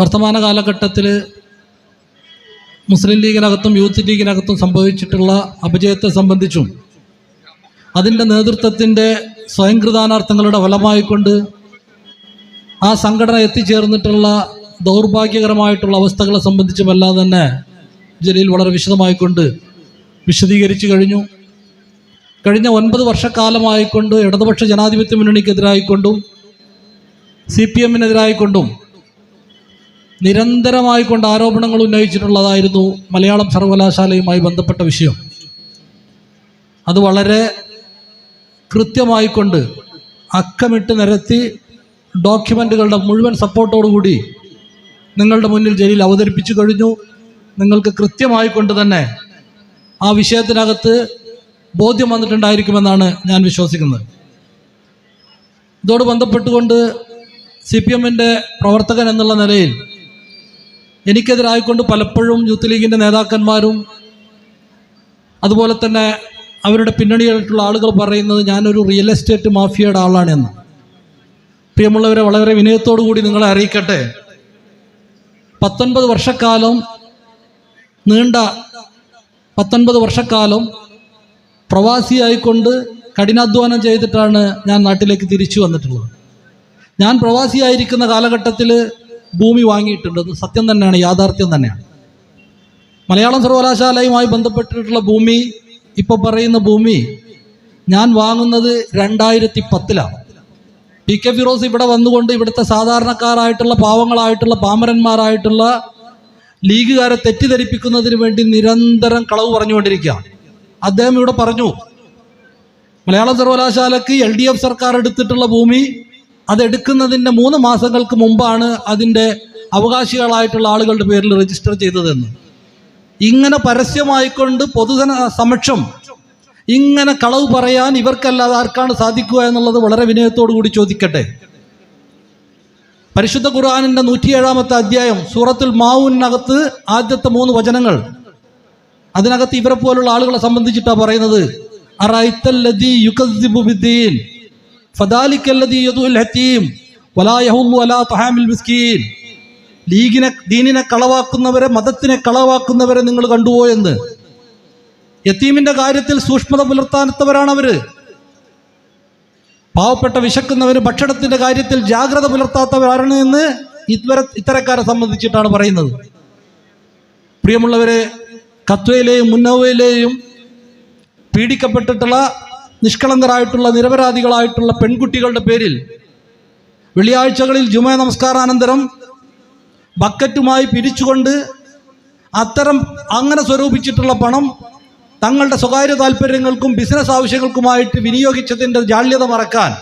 വർത്തമാന കാലഘട്ടത്തിൽ മുസ്ലിം ലീഗിനകത്തും യൂത്ത് ലീഗിനകത്തും സംഭവിച്ചിട്ടുള്ള അപജയത്തെ സംബന്ധിച്ചും അതിന്റെ നേതൃത്വത്തിന്റെ സ്വയംകൃതാനാർത്ഥങ്ങളുടെ ഫലമായിക്കൊണ്ട് ആ സംഘടന എത്തിച്ചേർന്നിട്ടുള്ള ദൗർഭാഗ്യകരമായിട്ടുള്ള അവസ്ഥകളെ സംബന്ധിച്ചുമെല്ലാം തന്നെ ജലീൽ വളരെ വിശദമായിക്കൊണ്ട് വിശദീകരിച്ചു കഴിഞ്ഞു. കഴിഞ്ഞ ഒൻപത് വർഷക്കാലമായിക്കൊണ്ട് ഇടതുപക്ഷ ജനാധിപത്യ മുന്നണിക്കെതിരായിക്കൊണ്ടും സി പി എമ്മിനെതിരായിക്കൊണ്ടും നിരന്തരമായിക്കൊണ്ട് ആരോപണങ്ങൾ ഉന്നയിച്ചിട്ടുള്ളതായിരുന്നു മലയാളം സർവകലാശാലയുമായി ബന്ധപ്പെട്ട വിഷയം. അത് വളരെ കൃത്യമായി കൃത്യമായിക്കൊണ്ട് അക്കമിട്ട് നിരത്തി ഡോക്യുമെന്റുകളുടെ മുഴുവൻ സപ്പോർട്ടോടുകൂടി നിങ്ങളുടെ മുന്നിൽ ജയിലിൽ അവതരിപ്പിച്ചു കഴിഞ്ഞു. നിങ്ങൾക്ക് കൃത്യമായി കൊണ്ട് തന്നെ ആ വിഷയത്തിനകത്ത് ബോധ്യം വന്നിട്ടുണ്ടായിരിക്കുമെന്നാണ് ഞാൻ വിശ്വസിക്കുന്നത്. ഇതോട് ബന്ധപ്പെട്ടുകൊണ്ട് സി പി എമ്മിന്റെ പ്രവർത്തകൻ എന്നുള്ള നിലയിൽ എനിക്കെതിരായിക്കൊണ്ട് പലപ്പോഴും യൂത്ത് ലീഗിന്റെ നേതാക്കന്മാരും അതുപോലെ തന്നെ അവരുടെ പിന്നണിയായിട്ടുള്ള ആളുകൾ പറയുന്നത് ഞാനൊരു റിയൽ എസ്റ്റേറ്റ് മാഫിയയുടെ ആളാണെന്ന് പ്രിയമുള്ളവരെ വളരെ വിനയത്തോടു കൂടി നിങ്ങളെ അറിയിക്കട്ടെ. പത്തൊൻപത് വർഷക്കാലം നീണ്ട പത്തൊൻപത് വർഷക്കാലം പ്രവാസിയായിക്കൊണ്ട് കഠിനാധ്വാനം ചെയ്തിട്ടാണ് ഞാൻ നാട്ടിലേക്ക് തിരിച്ചു വന്നിട്ടുള്ളത്. ഞാൻ പ്രവാസിയായിരിക്കുന്ന കാലഘട്ടത്തിൽ ഭൂമി വാങ്ങിയിട്ടുണ്ട്. സത്യം തന്നെയാണ് യാഥാർത്ഥ്യം തന്നെയാണ്. മലയാളം സർവകലാശാലയുമായി ബന്ധപ്പെട്ടിട്ടുള്ള ഭൂമി ഇപ്പോൾ പറയുന്ന ഭൂമി ഞാൻ വാങ്ങുന്നത് രണ്ടായിരത്തി പത്തിലാണ് പി കെ ഫിറോസ് ഇവിടെ വന്നുകൊണ്ട് ഇവിടുത്തെ സാധാരണക്കാരായിട്ടുള്ള പാവങ്ങളായിട്ടുള്ള പാമരന്മാരായിട്ടുള്ള ലീഗുകാരെ തെറ്റിദ്ധരിപ്പിക്കുന്നതിന് വേണ്ടി നിരന്തരം കളവ് പറഞ്ഞുകൊണ്ടിരിക്കുകയാണ്. അദ്ദേഹം ഇവിടെ പറഞ്ഞു മലയാളം സർവകലാശാലയ്ക്ക് എൽ ഡി എഫ് സർക്കാർ എടുത്തിട്ടുള്ള ഭൂമി അതെടുക്കുന്നതിന്റെ മൂന്ന് മാസങ്ങൾക്ക് മുമ്പാണ് അതിന്റെ അവകാശികളായിട്ടുള്ള ആളുകളുടെ പേരിൽ രജിസ്റ്റർ ചെയ്തതെന്ന്. ഇങ്ങനെ പരസ്യമായിക്കൊണ്ട് പൊതുജന സമക്ഷം ഇങ്ങനെ കളവ് പറയാൻ ഇവർക്കല്ലാതെ ആർക്കാണ് സാധിക്കുക എന്നുള്ളത് വളരെ വിനയത്തോടു കൂടി ചോദിക്കട്ടെ. പരിശുദ്ധ ഖുർആാനിന്റെ നൂറ്റിയേഴാമത്തെ അധ്യായം സൂറത്തിൽ മാവുവിനകത്ത് ആദ്യത്തെ മൂന്ന് വചനങ്ങൾ. അതിനകത്ത് ഇവരെ പോലുള്ള ആളുകളെ സംബന്ധിച്ചിട്ടാണ് പറയുന്നത്. ലീഗിനെ ദീനിനെ കളവാക്കുന്നവരെ മതത്തിനെ കളവാക്കുന്നവരെ നിങ്ങൾ കണ്ടുവോ എന്ന്? യത്തീമിന്റെ കാര്യത്തിൽ സൂക്ഷ്മത പുലർത്താത്തവരാണ് അവർ പാവപ്പെട്ട വിശക്കുന്നവര് ഭക്ഷണത്തിന്റെ കാര്യത്തിൽ ജാഗ്രത പുലർത്താത്തവരാണ് എന്ന് ഇതുവരെ ഇത്തരക്കാരെ സംബന്ധിച്ചിട്ടാണ് പറയുന്നത്. പ്രിയമുള്ളവരെ കത്വയിലെയും മുന്നവയിലെയും പീഡിക്കപ്പെട്ടിട്ടുള്ള നിഷ്കളങ്കരായിട്ടുള്ള നിരപരാധികളായിട്ടുള്ള പെൺകുട്ടികളുടെ പേരിൽ വെള്ളിയാഴ്ചകളിൽ ജുമ നമസ്കാരാനന്തരം ബക്കറ്റുമായി പിരിച്ചുകൊണ്ട് അത്തരം അങ്ങനെ സ്വരൂപിച്ചിട്ടുള്ള പണം തങ്ങളുടെ സ്വകാര്യ താല്പര്യങ്ങൾക്കും ബിസിനസ് ആവശ്യങ്ങൾക്കുമായിട്ട് വിനിയോഗിച്ചതിന്റെ ജാള്യത മറക്കാൻ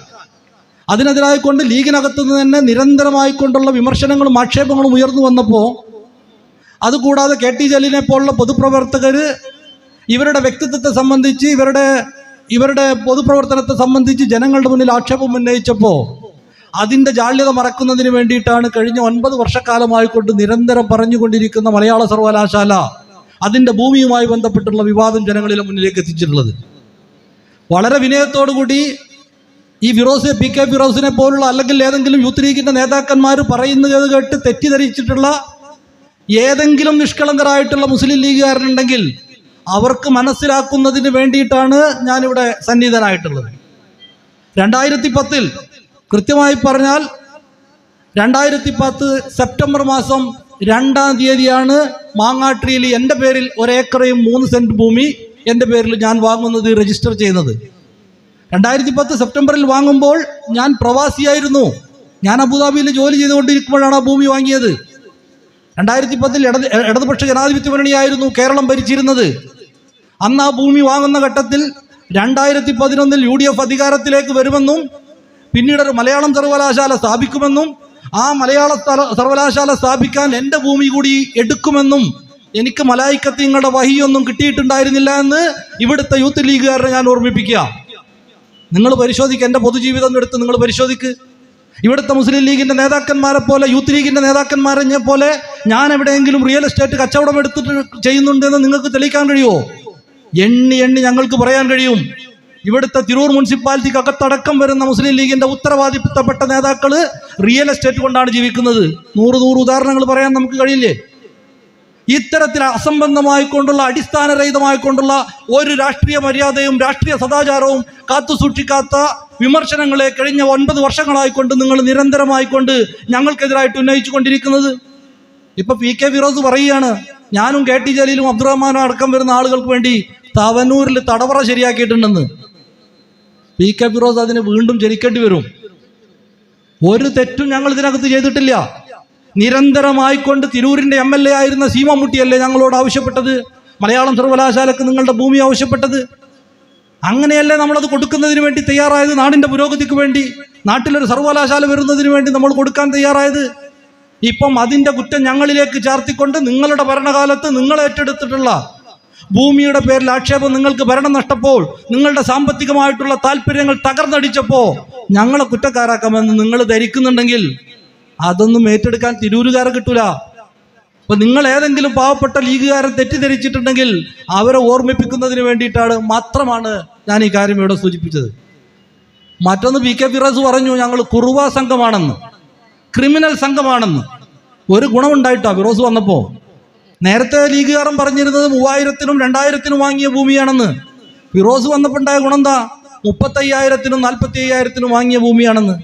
അതിനെതിരായിക്കൊണ്ട് ലീഗിനകത്തു നിന്ന് തന്നെ നിരന്തരമായിക്കൊണ്ടുള്ള വിമർശനങ്ങളും ആക്ഷേപങ്ങളും ഉയർന്നു വന്നപ്പോൾ അതുകൂടാതെ കെ ടി ജലീലിനെ പോലുള്ള പൊതുപ്രവർത്തകർ ഇവരുടെ വ്യക്തിത്വത്തെ സംബന്ധിച്ച് ഇവരുടെ ഇവരുടെ പൊതുപ്രവർത്തനത്തെ സംബന്ധിച്ച് ജനങ്ങളുടെ മുന്നിൽ ആക്ഷേപം ഉന്നയിച്ചപ്പോൾ അതിന്റെ ജാള്യത മറക്കുന്നതിന് വേണ്ടിയിട്ടാണ് കഴിഞ്ഞ ഒൻപത് വർഷക്കാലമായിക്കൊണ്ട് നിരന്തരം പറഞ്ഞുകൊണ്ടിരിക്കുന്ന മലയാള സർവകലാശാല അതിന്റെ ഭൂമിയുമായി ബന്ധപ്പെട്ടുള്ള വിവാദം ജനങ്ങളിലെ മുന്നിലേക്ക് എത്തിച്ചിട്ടുള്ളത്. വളരെ വിനയത്തോടുകൂടി ഈ ഫിറോസ് പി കെ ഫിറോസിനെ പോലുള്ള അല്ലെങ്കിൽ ഏതെങ്കിലും യൂത്ത് ലീഗിന്റെ നേതാക്കന്മാർ പറയുന്നത് കേട്ട് തെറ്റിദ്ധരിച്ചിട്ടുള്ള ഏതെങ്കിലും നിഷ്കളങ്കരായിട്ടുള്ള മുസ്ലിം ലീഗുകാരനുണ്ടെങ്കിൽ അവർക്ക് മനസ്സിലാക്കുന്നതിന് വേണ്ടിയിട്ടാണ് ഞാനിവിടെ സന്നിധനായിട്ടുള്ളത് രണ്ടായിരത്തി പത്തിൽ കൃത്യമായി പറഞ്ഞാൽ രണ്ടായിരത്തി പത്ത് സെപ്റ്റംബർ മാസം രണ്ടാം തീയതിയാണ് മാങ്ങാട്ടിയിൽ എന്റെ പേരിൽ ഒരേക്കറയും മൂന്ന് സെന്റ് ഭൂമി എന്റെ പേരിൽ ഞാൻ വാങ്ങുന്നത് രജിസ്റ്റർ ചെയ്യുന്നത് രണ്ടായിരത്തി പത്ത് സെപ്റ്റംബറിൽ വാങ്ങുമ്പോൾ ഞാൻ പ്രവാസിയായിരുന്നു. ഞാൻ അബുദാബിയിൽ ജോലി ചെയ്തുകൊണ്ടിരിക്കുമ്പോഴാണ് ആ ഭൂമി വാങ്ങിയത്. രണ്ടായിരത്തി പത്തിൽ ഇടത് ഇടതുപക്ഷ ജനാധിപത്യ മുന്നണിയായിരുന്നു കേരളം ഭരിച്ചിരുന്നത്. അന്ന് ആ ഭൂമി വാങ്ങുന്ന ഘട്ടത്തിൽ രണ്ടായിരത്തി പതിനൊന്നിൽ യു ഡി എഫ് അധികാരത്തിലേക്ക് വരുമെന്നും പിന്നീട് ഒരു മലയാളം സർവകലാശാല സ്ഥാപിക്കുമെന്നും ആ മലയാള സർവകലാശാല സ്ഥാപിക്കാൻ എന്റെ ഭൂമി കൂടി എടുക്കുമെന്നും എനിക്ക് മലായിക്കത്തിങ്ങളുടെ വഹിയൊന്നും കിട്ടിയിട്ടുണ്ടായിരുന്നില്ല എന്ന് ഇവിടുത്തെ യൂത്ത് ലീഗുകാരനെ ഞാൻ ഓർമ്മിപ്പിക്കുക. നിങ്ങൾ പരിശോധിക്കുക എന്റെ പൊതുജീവിതം എടുത്ത് നിങ്ങൾ പരിശോധിക്ക്. ഇവിടുത്തെ മുസ്ലിം ലീഗിന്റെ നേതാക്കന്മാരെ പോലെ യൂത്ത് ലീഗിന്റെ നേതാക്കന്മാരെ പോലെ ഞാൻ എവിടെയെങ്കിലും റിയൽ എസ്റ്റേറ്റ് കച്ചവടം എടുത്തിട്ട് ചെയ്യുന്നുണ്ടെന്ന് നിങ്ങൾക്ക് തെളിയിക്കാൻ കഴിയുമോ? എണ്ണി എണ്ണി ഞങ്ങൾക്ക് പറയാൻ കഴിയും. ഇവിടുത്തെ തിരൂർ മുനിസിപ്പാലിറ്റിക്ക് അകത്തടക്കം വരുന്ന മുസ്ലിം ലീഗിന്റെ ഉത്തരവാദിത്തപ്പെട്ട നേതാക്കൾ റിയൽ എസ്റ്റേറ്റ് കൊണ്ടാണ് ജീവിക്കുന്നത്. നൂറ് നൂറ് ഉദാഹരണങ്ങൾ പറയാൻ നമുക്ക് കഴിയില്ലേ? ഇത്തരത്തിൽ അസംബന്ധമായിക്കൊണ്ടുള്ള അടിസ്ഥാനരഹിതമായിക്കൊണ്ടുള്ള ഒരു രാഷ്ട്രീയ മര്യാദയും രാഷ്ട്രീയ സദാചാരവും കാത്തു സൂക്ഷിക്കാത്ത വിമർശനങ്ങളെ കഴിഞ്ഞ ഒൻപത് വർഷങ്ങളായിക്കൊണ്ട് നിങ്ങൾ നിരന്തരമായിക്കൊണ്ട് ഞങ്ങൾക്കെതിരായിട്ട് ഉന്നയിച്ചു കൊണ്ടിരിക്കുന്നത് ഇപ്പൊ പി കെ ഫിറോസ് പറയുകയാണ് ഞാനും കെ ടി ജലീലും അബ്ദുറഹ്മാനും അടക്കം വരുന്ന ആളുകൾക്ക് വേണ്ടി തവനൂരിൽ തടവറ ശരിയാക്കിയിട്ടുണ്ടെന്ന്. പി കെ ഫിറോസ് അതിന് വീണ്ടും ജനിക്കേണ്ടി വരും. ഒരു തെറ്റും ഞങ്ങൾ ഇതിനകത്ത് ചെയ്തിട്ടില്ല. നിരന്തരമായിക്കൊണ്ട് തിരൂരിന്റെ എം എൽ എ ആയിരുന്ന സീമമുട്ടിയല്ലേ ഞങ്ങളോട് ആവശ്യപ്പെട്ടത്? മലയാളം സർവകലാശാലക്ക് നിങ്ങളുടെ ഭൂമി ആവശ്യപ്പെട്ടത്? അങ്ങനെയല്ലേ നമ്മളത് കൊടുക്കുന്നതിന് വേണ്ടി തയ്യാറായത്? നാടിന്റെ പുരോഗതിക്ക് വേണ്ടി. നാട്ടിലൊരു സർവകലാശാല വരുന്നതിന് വേണ്ടി നമ്മൾ കൊടുക്കാൻ തയ്യാറായത്? ഇപ്പം അതിന്റെ കുറ്റം ഞങ്ങളിലേക്ക് ചാർത്തിക്കൊണ്ട് നിങ്ങളുടെ ഭരണകാലത്ത് നിങ്ങൾ ഏറ്റെടുത്തിട്ടുള്ള ഭൂമിയുടെ പേരിൽ ആക്ഷേപം നിങ്ങൾക്ക് ഭരണം നഷ്ടപ്പോൾ നിങ്ങളുടെ സാമ്പത്തികമായിട്ടുള്ള താല്പര്യങ്ങൾ തകർന്നടിച്ചപ്പോ ഞങ്ങളെ കുറ്റക്കാരാക്കാമെന്ന് നിങ്ങൾ ധരിക്കുന്നുണ്ടെങ്കിൽ അതൊന്നും ഏറ്റെടുക്കാൻ തിരൂരുകാരെ കിട്ടൂല. അപ്പൊ നിങ്ങൾ ഏതെങ്കിലും പാവപ്പെട്ട ലീഗുകാരൻ തെറ്റിദ്ധരിച്ചിട്ടുണ്ടെങ്കിൽ അവരെ ഓർമ്മിപ്പിക്കുന്നതിന് വേണ്ടിയിട്ടാണ് മാത്രമാണ് ഞാൻ ഈ കാര്യം ഇവിടെ സൂചിപ്പിച്ചത്. മറ്റൊന്ന് പി കെ ഫിറോസ് പറഞ്ഞു ഞങ്ങൾ കുറുവാ സംഘമാണെന്ന് ക്രിമിനൽ സംഘമാണെന്ന്. ഒരു ഗുണമുണ്ടായിട്ടാ ഫിറോസ് വന്നപ്പോ. നേരത്തെ ലീഗുകാരൻ പറഞ്ഞിരുന്നത് മൂവായിരത്തിനും രണ്ടായിരത്തിനും വാങ്ങിയ ഭൂമിയാണെന്ന്. ഫിറോസ് വന്നപ്പോണ്ടായ ഗുണം എന്താ മുപ്പത്തയ്യായിരത്തിനും നാൽപ്പത്തി അയ്യായിരത്തിനും വാങ്ങിയ ഭൂമിയാണെന്ന്.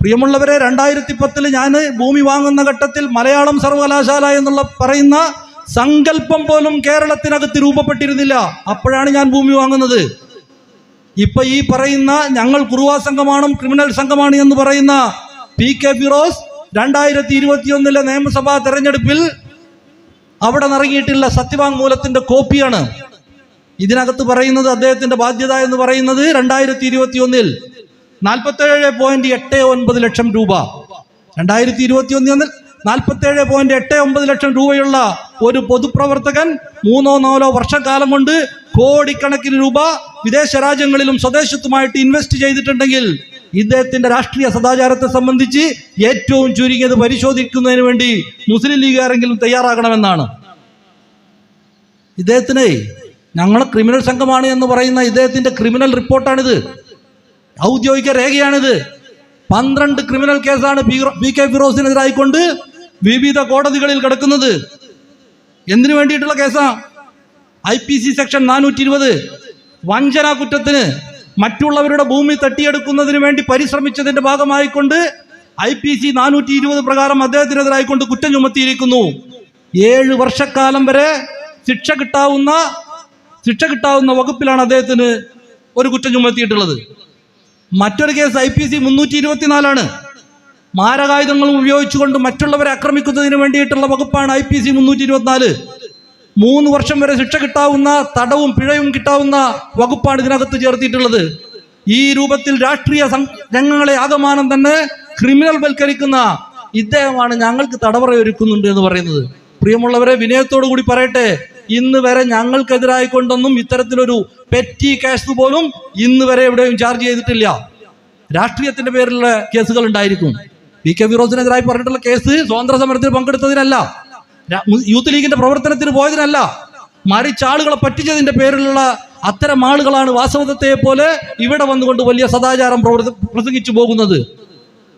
പ്രിയമുള്ളവരെ രണ്ടായിരത്തി പത്തിൽ ഞാൻ ഭൂമി വാങ്ങുന്ന ഘട്ടത്തിൽ മലയാളം സർവകലാശാല എന്നുള്ള പറയുന്ന സങ്കല്പം പോലും കേരളത്തിനകത്ത് രൂപപ്പെട്ടിരുന്നില്ല. അപ്പോഴാണ് ഞാൻ ഭൂമി വാങ്ങുന്നത്. ഇപ്പൊ ഈ പറയുന്ന ഞങ്ങൾ കുറുവാ സംഘമാണ് ക്രിമിനൽ സംഘമാണ് എന്ന് പറയുന്ന പി കെ ഫിറോസ് രണ്ടായിരത്തി ഇരുപത്തിയൊന്നിലെ നിയമസഭാ തെരഞ്ഞെടുപ്പിൽ അവിടെ നിറങ്ങിയിട്ടുള്ള സത്യവാങ്മൂലത്തിന്റെ കോപ്പിയാണ്. ഇതിനകത്ത് പറയുന്നത് അദ്ദേഹത്തിന്റെ ബാധ്യത എന്ന് പറയുന്നത് രണ്ടായിരത്തി ഇരുപത്തി ഒന്നിൽ നാൽപ്പത്തേഴ് പോയിന്റ് എട്ട് ഒൻപത് ലക്ഷം രൂപ. രണ്ടായിരത്തി ഇരുപത്തി ഒന്നിൽ നാൽപ്പത്തേഴ് പോയിന്റ് എട്ട് ഒമ്പത് ലക്ഷം രൂപയുള്ള ഒരു പൊതുപ്രവർത്തകൻ മൂന്നോ നാലോ വർഷക്കാലം കൊണ്ട് കോടിക്കണക്കിന് രൂപ വിദേശ രാജ്യങ്ങളിലും സ്വദേശത്തുമായിട്ട് ഇൻവെസ്റ്റ് ചെയ്തിട്ടുണ്ടെങ്കിൽ ഇദ്ദേഹത്തിന്റെ രാഷ്ട്രീയ സദാചാരത്തെ സംബന്ധിച്ച് ഏറ്റവും ചുരുങ്ങിയത് പരിശോധിക്കുന്നതിന് വേണ്ടി മുസ്ലിം ലീഗുകാരെങ്കിലും തയ്യാറാകണമെന്നാണ്. ഇദ്ദേഹത്തിന് ഞങ്ങളെ ക്രിമിനൽ സംഘമാണ് എന്ന് പറയുന്ന ഇദ്ദേഹത്തിന്റെ ക്രിമിനൽ റിപ്പോർട്ടാണിത്. ഔദ്യോഗിക രേഖയാണിത്. പന്ത്രണ്ട് ക്രിമിനൽ കേസാണ് പി കെ ഫിറോസിനെതിരായിക്കൊണ്ട് വിവിധ കോടതികളിൽ കിടക്കുന്നത്. എന്തിനു വേണ്ടിയിട്ടുള്ള കേസാ? ഐ പി സി സെക്ഷൻ നാനൂറ്റി ഇരുപത് വഞ്ചന കുറ്റത്തിന് മറ്റുള്ളവരുടെ ഭൂമി തട്ടിയെടുക്കുന്നതിന് വേണ്ടി പരിശ്രമിച്ചതിന്റെ ഭാഗമായിക്കൊണ്ട് ഐ പി സി നാനൂറ്റി ഇരുപത് പ്രകാരം അദ്ദേഹത്തിനെതിരായിക്കൊണ്ട് കുറ്റം ചുമത്തിയിരിക്കുന്നു. ഏഴ് വർഷക്കാലം വരെ ശിക്ഷ കിട്ടാവുന്ന ശിക്ഷ കിട്ടാവുന്ന വകുപ്പിലാണ് അദ്ദേഹത്തിന് ഒരു കുറ്റം ചുമത്തിയിട്ടുള്ളത്. മറ്റൊരു കേസ് ഐ പി സി മുന്നൂറ്റി ഇരുപത്തിനാലാണ് മാരകായുധങ്ങളും ഉപയോഗിച്ചുകൊണ്ട് മറ്റുള്ളവരെ ആക്രമിക്കുന്നതിന് വേണ്ടിയിട്ടുള്ള വകുപ്പാണ് ഐ പി സി മുന്നൂറ്റി ഇരുപത്തിനാല് മൂന്ന് വർഷം വരെ ശിക്ഷ കിട്ടാവുന്ന തടവും പിഴയും കിട്ടാവുന്ന വകുപ്പാണ് ഇതിനകത്ത് ചേർത്തിയിട്ടുള്ളത്. ഈ രൂപത്തിൽ രാഷ്ട്രീയ രംഗങ്ങളെ ആകമാനം തന്നെ ക്രിമിനൽ വൽക്കരിക്കുന്ന ഇദ്ദേഹമാണ് ഞങ്ങൾക്ക് തടവറയൊരുക്കുന്നുണ്ട് എന്ന് പറയുന്നത്. പ്രിയമുള്ളവരെ വിനയത്തോടു കൂടി പറയട്ടെ ഇന്ന് വരെ ഞങ്ങൾക്കെതിരായിക്കൊണ്ടൊന്നും ഇത്തരത്തിലൊരു പെറ്റി കേസ് പോലും ഇന്ന് വരെ എവിടെയും ചാർജ് ചെയ്തിട്ടില്ല. രാഷ്ട്രീയത്തിന്റെ പേരിലുള്ള കേസുകൾ ഉണ്ടായിരിക്കും. പി കെ ഫിറോസിനെതിരായി പറഞ്ഞിട്ടുള്ള കേസ് സ്വാതന്ത്ര്യ സമരത്തിൽ പങ്കെടുത്തതിനല്ല. യൂത്ത് ലീഗിന്റെ പ്രവർത്തനത്തിന് പോയതിനല്ല. മറിച്ച് ആളുകളെ പറ്റിച്ചതിന്റെ പേരിലുള്ള അത്തരം ആളുകളാണ് വാസവദത്തെ പോലെ ഇവിടെ വന്നുകൊണ്ട് വലിയ സദാചാരം പ്രസംഗിച്ചു പോകുന്നത്.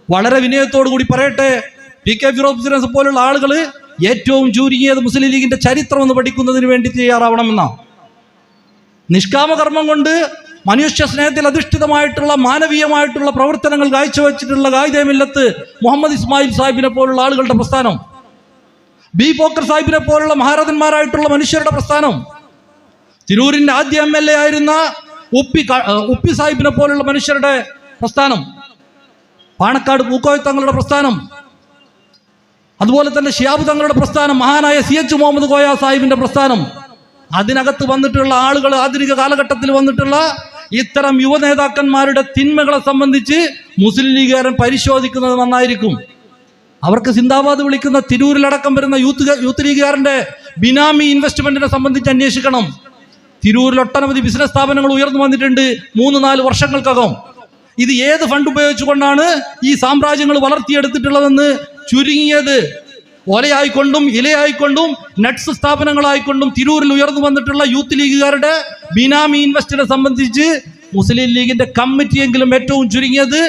വളരെ വിനയത്തോടു കൂടി പറയട്ടെ പി കെ ഫിറോസിനെ പോലുള്ള ആളുകൾ ഏറ്റവും ചുരുങ്ങിയത് മുസ്ലിം ലീഗിന്റെ ചരിത്രം ഒന്ന് പഠിക്കുന്നതിന് വേണ്ടി തയ്യാറാവണമെന്നാണ് നിഷ്കാമകർമ്മം കൊണ്ട് മനുഷ്യ സ്നേഹത്തിൽ അധിഷ്ഠിതമായിട്ടുള്ള മാനവീയമായിട്ടുള്ള പ്രവർത്തനങ്ങൾ കാഴ്ചവെച്ചിട്ടുള്ള ഗായിദേമില്ലത്ത് മുഹമ്മദ് ഇസ്മായിൽ സാഹിബിനെ പോലുള്ള ആളുകളുടെ പ്രസ്ഥാനം ബി പോക്കർ സാഹിബിനെ പോലുള്ള മഹാരഥന്മാരായിട്ടുള്ള മനുഷ്യരുടെ പ്രസ്ഥാനം. തിരൂരിന്റെ ആദ്യ എം എൽ എ ആയിരുന്ന ഉപ്പി ഉപ്പി സാഹിബിനെ പോലുള്ള മനുഷ്യരുടെ പ്രസ്ഥാനം. പാണക്കാട് പൂക്കോയ തങ്ങളുടെ പ്രസ്ഥാനം. അതുപോലെ തന്നെ ഷിയാബ് തങ്ങളുടെ പ്രസ്ഥാനം. മഹാനായ സി എച്ച് മുഹമ്മദ് കോയ സാഹിബിന്റെ പ്രസ്ഥാനം. അതിനകത്ത് വന്നിട്ടുള്ള ആളുകൾ ആധുനിക കാലഘട്ടത്തിൽ വന്നിട്ടുള്ള ഇത്തരം യുവനേതാക്കന്മാരുടെ തിന്മകളെ സംബന്ധിച്ച് മുസ്ലിം ലീഗുകാരൻ പരിശോധിക്കുന്നത് നന്നായിരിക്കും. അവർക്ക് സിന്ദാബാദ് വിളിക്കുന്ന തിരൂരിലടക്കം വരുന്ന യൂത്ത് യൂത്ത് ലീഗുകാരന്റെ ബിനാമി ഇൻവെസ്റ്റ്മെന്റിനെ സംബന്ധിച്ച് അന്വേഷിക്കണം. തിരൂരിൽ ഒട്ടനവധി ബിസിനസ് സ്ഥാപനങ്ങൾ ഉയർന്നു വന്നിട്ടുണ്ട് മൂന്ന് നാല് വർഷങ്ങൾക്കകം. ഇത് ഏത് ഫണ്ട് ഉപയോഗിച്ചുകൊണ്ടാണ് ഈ സാമ്രാജ്യങ്ങൾ വളർത്തിയെടുത്തിട്ടുള്ളതെന്ന് ചുരുങ്ങിയത്? ഒലയായിക്കൊണ്ടും ഇലയായിക്കൊണ്ടും നട്സ് സ്ഥാപനങ്ങളായിക്കൊണ്ടും തിരൂരിൽ ഉയർന്നു വന്നിട്ടുള്ള യൂത്ത് ലീഗുകാരുടെ ബിനാമി ഇൻവെസ്റ്റിനെ സംബന്ധിച്ച് മുസ്ലിം ലീഗിന്റെ കമ്മിറ്റിയെങ്കിലും ഏറ്റവും ചുരുങ്ങിയത്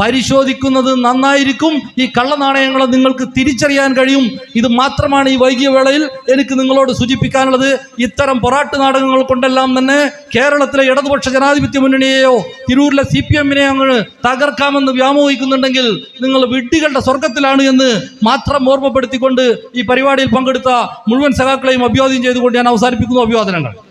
പരിശോധിക്കുന്നത് നന്നായിരിക്കും. ഈ കള്ളനാണയങ്ങളെ നിങ്ങൾക്ക് തിരിച്ചറിയാൻ കഴിയും. ഇത് മാത്രമാണ് ഈ വൈകിയ വേളയിൽ എനിക്ക് നിങ്ങളോട് സൂചിപ്പിക്കാനുള്ളത്. ഇത്തരം പൊറാട്ട് നാടകങ്ങൾ കൊണ്ടെല്ലാം തന്നെ കേരളത്തിലെ ഇടതുപക്ഷ ജനാധിപത്യ മുന്നണിയെയോ തിരൂരിലെ സി പി എമ്മിനെയോ അങ്ങ് തകർക്കാമെന്ന് വ്യാമോഹിക്കുന്നുണ്ടെങ്കിൽ നിങ്ങൾ വിഡ്ഢികളുടെ സ്വർഗത്തിലാണ് എന്ന് മാത്രം ഓർമ്മപ്പെടുത്തിക്കൊണ്ട് ഈ പരിപാടിയിൽ പങ്കെടുത്ത മുഴുവൻ സഖാക്കളെയും അഭിവാദ്യം ചെയ്തുകൊണ്ട് ഞാൻ അവസാനിപ്പിക്കുന്നു. അഭിവാദനങ്ങൾ.